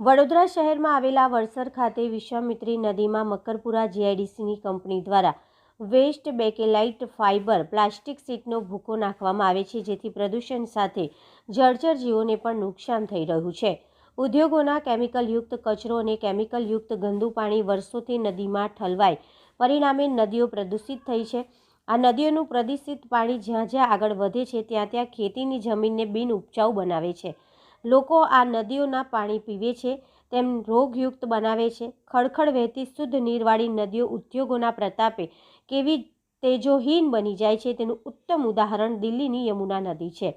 વડોદરા શહેરમાં આવેલા વડસર ખાતે વિશ્વામિત્રી નદીમાં મકરપુરા જીઆઈડીસીની કંપની દ્વારા વેસ્ટ બેકેલાઇટ ફાઇબર પ્લાસ્ટિક સીટનો ભૂકો નાખવામાં આવે છે, જેથી પ્રદૂષણ સાથે જળચર જીવોને પણ નુકસાન થઈ રહ્યું છે. ઉદ્યોગોના કેમિકલયુક્ત કચરો અને કેમિકલયુક્ત ગંદુ પાણી વર્ષોથી નદીમાં ઠલવાય. પરિણામે નદીઓ પ્રદૂષિત થઈ છે. આ નદીઓનું પ્રદૂષિત પાણી જ્યાં જ્યાં આગળ વધે છે, ત્યાં ત્યાં ખેતીની જમીનને બિન ઉપજાઉ બનાવે છે. લોકો આ નદીઓના પાણી પીવે છે, તેમ રોગયુક્ત બનાવે છે. ખળખળ વહેતી શુદ્ધ નીરવાળી નદીઓ ઉદ્યોગોના પ્રતાપે કેવી તેજોહીન બની જાય છે તેનું ઉત્તમ ઉદાહરણ દિલ્હીની યમુના નદી છે.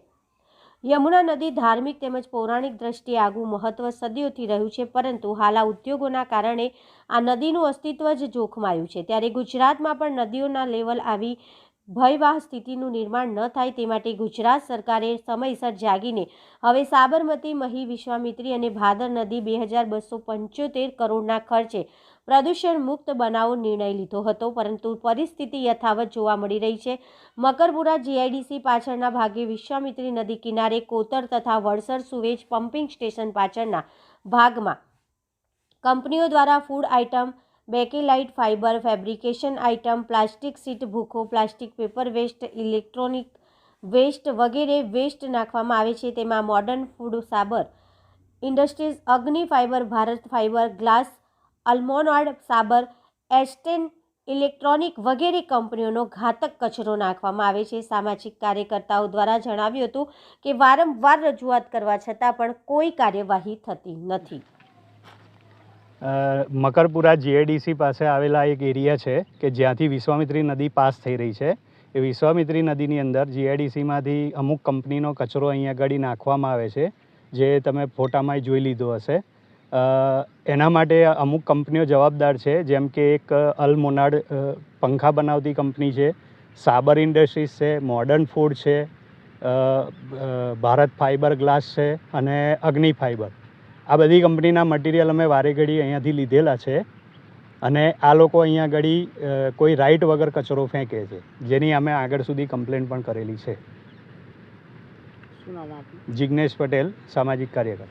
યમુના નદી ધાર્મિક તેમજ પૌરાણિક દ્રષ્ટિએ આગવું મહત્વ સદીઓથી રહ્યું છે, પરંતુ હાલ ઉદ્યોગોના કારણે આ નદીનું અસ્તિત્વ જ જોખમાયું છે. ત્યારે ગુજરાતમાં પણ નદીઓના લેવલ આવી ભયવાહ સ્થિતિનું નિર્માણ ન થાય તે માટે ગુજરાત સરકારે સમયસર જાગીને હવે સાબરમતી, મહી, વિશ્વામિત્રી અને ભાદર નદી બે હજાર બસો પંચોતેર કરોડના ખર્ચે પ્રદૂષણ મુક્ત બનાવો નિર્ણય લીધો હતો. પરંતુ પરિસ્થિતિ યથાવત જોવા મળી રહી છે. મકરપુરા જીઆઈડીસી પાછળના ભાગે વિશ્વામિત્રી નદી કિનારે કોતર તથા વડસર સુવેજ પમ્પિંગ સ્ટેશન પાછળના ભાગમાં કંપનીઓ દ્વારા food item bakelite fibre, fabrication item, plastic sheet, ભૂખો, plastic paper waste, electronic waste વગેરે વેસ્ટ નાખવામાં આવે છે. તેમાં Modern Food Sabar, Industries, Agni Fibre, Bharat Fibre, Glass અલ્મોનાડ Sabar, એસ્ટેન ઇલેક્ટ્રોનિક વગેરે કંપનીઓનો ઘાતક કચરો નાખવામાં આવે છે. સામાજિક કાર્યકર્તાઓ દ્વારા જણાવ્યું હતું કે વારંવાર રજૂઆત કરવા છતાં પણ કોઈ કાર્યવાહી થતી નથી. મકરપુરા જીએડીસી પાસે આવેલા એક એરિયા છે કે જ્યાંથી વિશ્વામિત્રી નદી પાસ થઈ રહી છે. એ વિશ્વામિત્રી નદીની અંદર જીઆઈડીસીમાંથી અમુક કંપનીનો કચરો અહીંયા આગળ નાખવામાં આવે છે, જે તમે ફોટામાં જોઈ લીધો હશે. એના માટે અમુક કંપનીઓ જવાબદાર છે, જેમ કે એક અલ મોનાડ પંખા બનાવતી કંપની છે, સાબર ઇન્ડસ્ટ્રીઝ છે, મોડર્ન ફૂડ છે ભારત ફાઇબર ગ્લાસ છે અને અગ્નિ ફાઇબર. આ બધી કંપનીના મટીરિયલ અમે વારે ઘડી અહીંયાથી લીધેલા છે. અને આ લોકો અહીંયા ઘડી કોઈ રાઇટ વગર કચરો ફેંકે છે. જેની અમે આગળ સુધી કમ્પ્લેન પણ કરેલી છે. જિજ્ઞેશ પટેલ સામાજિક કાર્યકર.